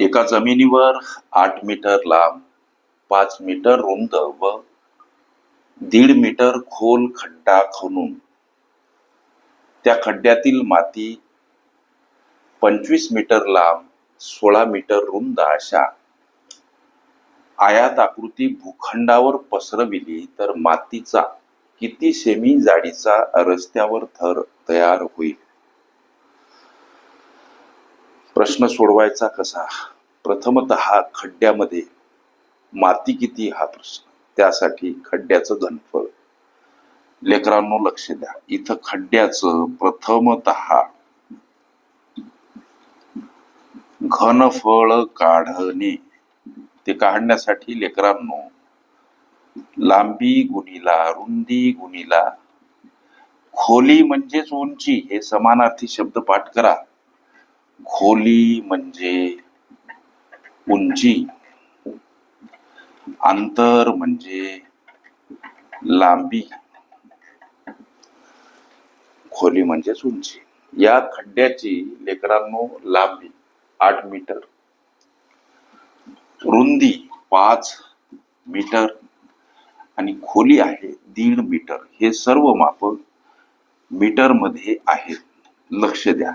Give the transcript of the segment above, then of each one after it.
एका जमिनीवर आठ मीटर लांब पाच मीटर रुंद व दीड मीटर खोल खड्डा खणून त्या खड्ड्यातील माती पंचवीस मीटर लांब सोळा मीटर रुंद अशा आयात आकृती भूखंडावर पसरविली तर मातीचा किती सेमी जाडीचा रस्त्यावर थर तयार होईल. प्रश्न सोडवायचा कसा? प्रथमत खड्ड्यामध्ये माती किती हा प्रश्न. त्यासाठी खड्ड्याचं घनफळ. लेकरांनो लक्ष द्या. इथं खड्ड्याचं प्रथमत घनफळ काढणे. ते काढण्यासाठी लेकरांनो लांबी गुणीला रुंदी गुणीला खोली म्हणजेच उंची हे समानार्थी शब्द पाठ करा. खोली म्हणजे उंची. अंतर म्हणजे लांबी. खोली म्हणजेच उंची. या खड्ड्याची लेकरांनो लांबी आठ मीटर. रुंदी पाच मीटर आणि खोली आहे दीड मीटर. हे सर्व माप मीटरमध्ये आहेत लक्ष द्या.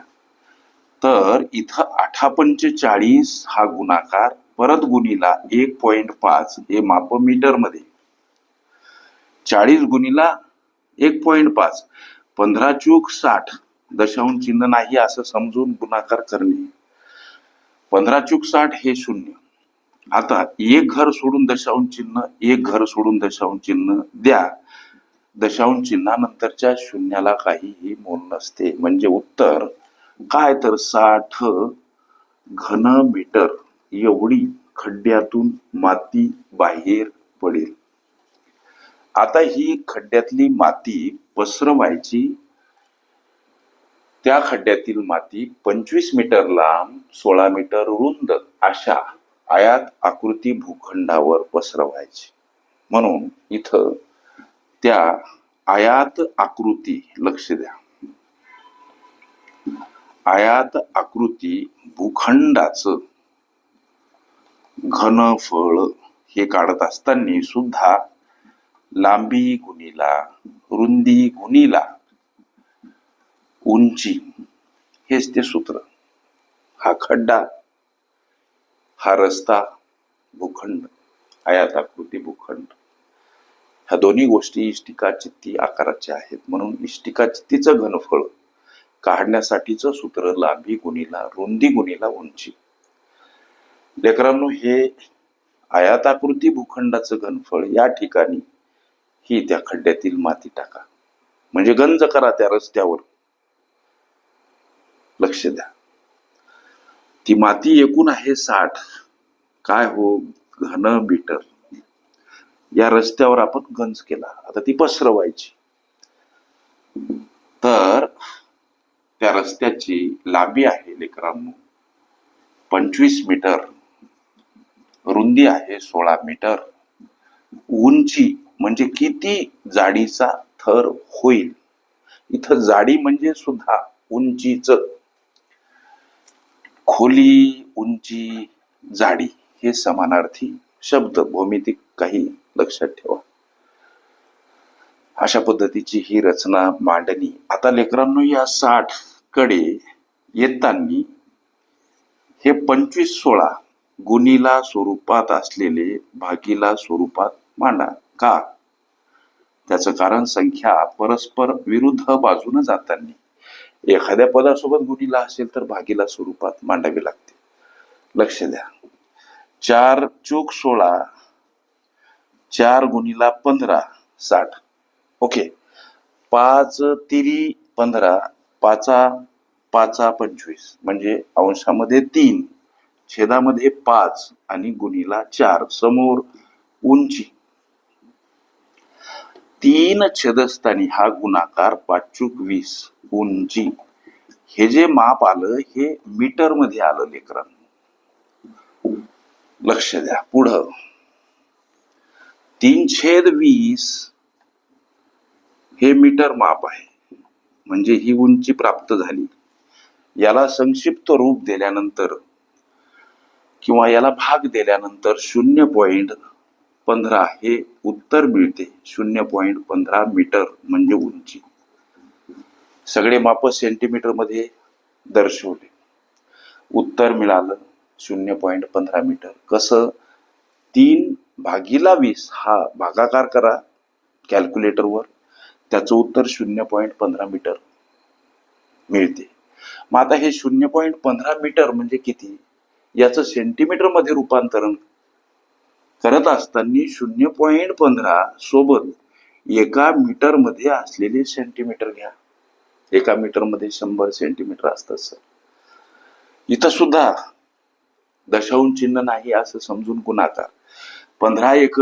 तर इथं आठा पंचेचाळीस हा गुणाकार परत गुणीला एक पॉइंट पाच हे माप मीटरमध्ये. चाळीस गुणीला एक पॉइंट पाच. पंधरा चूक साठ दशांश चिन्ह नाही असं समजून गुणाकार करणे. पंधरा चूक साठ हे शून्य. आता एक घर सोडून दशांश चिन्ह एक घर सोडून दशांश चिन्ह द्या. दशांश चिन्हानंतरच्या शून्याला काहीही मोल नसते. म्हणजे उत्तर काय तर साठ घन मीटर एवढी खड्ड्यातून माती बाहेर पडेल. आता ही खड्ड्यातली माती पसरवायची त्या खड्ड्यातील माती पंचवीस मीटर लांब सोळा मीटर रुंद अशा आयात आकृती भूखंडावर पसरवायची. म्हणून इथं त्या आयात आकृती लक्ष द्या. आयात आकृती भूखंडाचं. घनफळ हे काढत असताना सुद्धा लांबी गुणीला रुंदी गुणीला उंची हेच ते सूत्र. हा खड्डा हा रस्ता भूखंड आयात आकृती भूखंड. ह्या दोन्ही गोष्टी इष्टिका चित्ती आकाराच्या आहेत म्हणून इष्टिका चित्तीचं घनफळ काढण्यासाठीचं सूत्र लांबी गुणीला रुंदी गुणीला उंची. लेकरांनो हे आयाताकृती भूखंडाचं घनफळ या ठिकाणी ही त्या खड्ड्यातील माती टाका. म्हणजे गंज करा त्या रस्त्यावर. लक्ष द्या. ती माती एकूण आहे साठ. काय हो? घन मीटर. या रस्त्यावर आपण गंज केला. आता ती पसरवायची. तर त्या रस्त्याची लांबी आहे लेकरांनो. पंचवीस मीटर. रुंदी आहे सोळा मीटर. उंची म्हणजे किती जाडीचा थर होईल? इथं जाडी म्हणजे सुद्धा उंचीच. खोली उंची जाडी हे समानार्थी शब्द भौमितिक काही लक्षात ठेवा. अशा पद्धतीची ही रचना मांडणी. आता लेकरांनो या साठ कडे येताना हे पंचवीस सोळा गुणीला स्वरूपात असलेले भागीला स्वरूपात मांडा. का? त्याचं कारण संख्या परस्पर विरुद्ध बाजूने जाताना. एखाद्या पदासोबत गुणीला असेल तर भागीला स्वरूपात मांडावी लागते. लक्ष द्या. चार चूक सोळा चार गुणीला पंधरा साठ. ओके. पाच तिरी पंधरा पाचा पाचा पंचवीस. म्हणजे अंशामध्ये तीन छेदामध्ये पाच आणि गुणीला चार. समोर उंची. तीन छेदस्थानी हा गुणाकार पाचूक वीस उंची. हे जे माप आलं हे मीटरमध्ये आलं लेकरांनो लक्ष द्या. पुढं. तीन छेद वीस हे मीटर माप आहे. म्हणजे ही उंची प्राप्त झाली. याला संक्षिप्त रूप दिल्यानंतर किंवा याला भाग दिल्यानंतर शून्य पॉइंट पंधरा हे उत्तर मिळते. शून्य पॉइंट पंधरा मीटर म्हणजे उंची. सगळे माप सेंटीमीटरमध्ये दर्शवले. उत्तर मिळालं शून्य पॉइंट पंधरा मीटर. कसं? तीन भागीला वीस हा भागाकार करा कॅल्क्युलेटरवर त्याचं उत्तर शून्य पॉईंट पंधरा मीटर मिळते. मग आता हे शून्य पॉईंट पंधरा मीटर म्हणजे किती? याचं सेंटीमीटरमध्ये रूपांतरण करत असताना शून्य पॉईंट पंधरा सोबत एका मीटरमध्ये असलेले सेंटीमीटर घ्या. एका मीटरमध्ये शंभर सेंटीमीटर असतात सर. इथं सुद्धा दशांश चिन्ह नाही असं समजून गुणाकार. पंधरा एक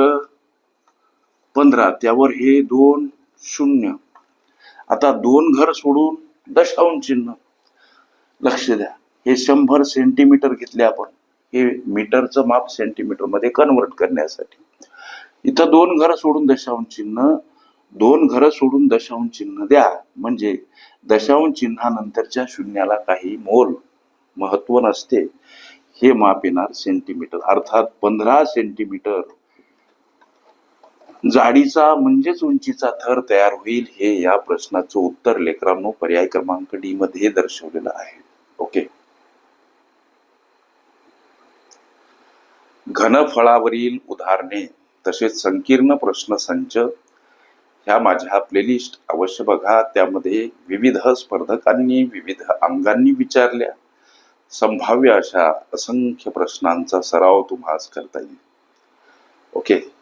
पंधरा त्यावर हे दोन शून्य. आता दोन घर सोडून दशावून चिन्ह. लक्ष द्या. हे शंभर सेंटीमीटर घेतले आपण. हे मीटरचं माप सेंटीमीटरमध्ये कन्वर्ट करण्यासाठी. इथं दोन घर सोडून दशावून चिन्ह. दोन घर सोडून दशावून चिन्ह द्या. म्हणजे दशावून चिन्हानंतरच्या शून्याला काही मोल महत्त्व नसते. हे माप येणार सेंटीमीटर अर्थात पंधरा सेंटीमीटर जाडीचा म्हणजेच उंचीचा थर तयार होईल हे या प्रश्नाचं उत्तर लेकरांनो पर्याय क्रमांक डी मध्ये दर्शवलेलं आहे. ओके. घनफळावरील उदाहरणे तसेच संकीर्ण प्रश्न संच ह्या माझ्या प्लेलिस्ट अवश्य बघा. त्यामध्ये विविध स्पर्धकांनी विविध अंगांनी विचारल्या. संभाव्य अशा असंख्य प्रश्नांचा सराव तुम्हाला करता येईल. ओके.